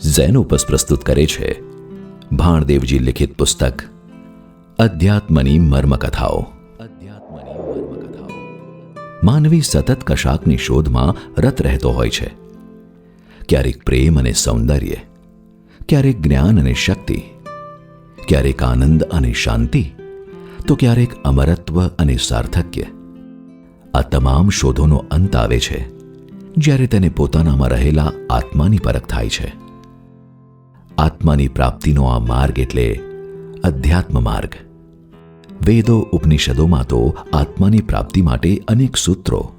Xenopus પ્રસ્તુત કરે છે. ભાણદેવજી લિખિત પુસ્તક, અધ્યાત્મની મર્મકથાઓ. અધ્યાત્મની મર્મકથાઓ. માનવી સતત કશાકની શોધમાં રત રહેતો હોય છે. ક્યારેક પ્રેમ અને સૌંદર્ય, ક્યારેક જ્ઞાન અને શક્તિ, ક્યારેક આનંદ અને શાંતિ, તો ક્યારેક અમરત્વ અને સાર્થક્ય. આ તમામ શોધોનો અંત આવે છે, જ્યારે તેને પોતાનામાં રહેલા આત્માની પરખ થાય છે. આત્માની પ્રાપ્તિનો આ માર્ગ એટલે અધ્યાત્મ માર્ગ. વેદો ઉપનિષદોમાં તો આત્માની પ્રાપ્તિ માટે અનેક સૂત્રો,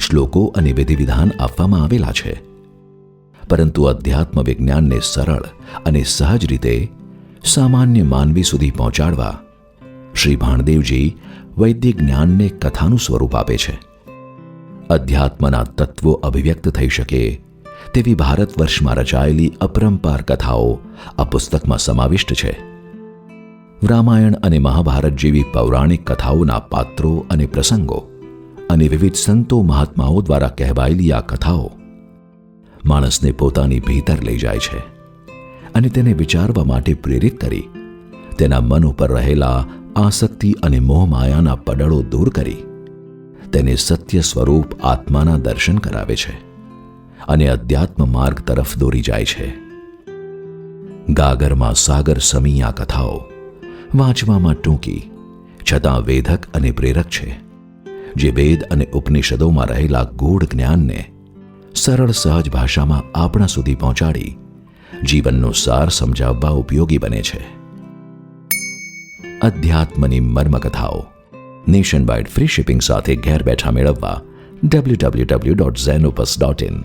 શ્લોકો અને વિધિવિધાન આપવામાં આવેલા છે. પરંતુ અધ્યાત્મ વિજ્ઞાનને સરળ અને સહજ રીતે સામાન્ય માનવી સુધી પહોંચાડવા શ્રી ભાણદેવજી વૈદિક જ્ઞાનને કથાનું સ્વરૂપ આપે છે. અધ્યાત્મના તત્વો અભિવ્યક્ત થઈ શકે તેવી ભારત વર્ષમાં રચાયેલી અપરંપાર કથાઓ આ પુસ્તકમાં સમાવિષ્ટ છે. રામાયણ અને મહાભારત જેવી પૌરાણિક કથાઓના પાત્રો અને પ્રસંગો અને વિવિધ સંતો મહાત્માઓ દ્વારા કહેવાયેલી આ કથાઓ માણસને પોતાની ભીતર લઈ જાય છે અને તેને વિચારવા માટે પ્રેરિત કરી, તેના મન ઉપર રહેલા આસક્તિ અને મોહમાયાના પડળો દૂર કરી, તેને સત્ય સ્વરૂપ આત્માના દર્શન કરાવે છે. અને અધ્યાત્મ માર્ગ તરફ દોરી જાય છે. ગાગરમાં સાગર સમી આ કથાઓ, વાંચવામાં ટૂંકી, છતાં વેધક અને પ્રેરક છે, જે વેદ અને ઉપનિષદોમાં રહેલા ગૂઢ જ્ઞાનને સરળ સહજ ભાષામાં આપણા સુધી પહોંચાડી જીવનનો સાર સમજાવવા ઉપયોગી બને છે. અધ્યાત્મની મર્મકથાઓ, નેશન વાઇડ ફ્રી શિપિંગ સાથે ઘેર બેઠા મેળવવા W W W dot Zenopus dot in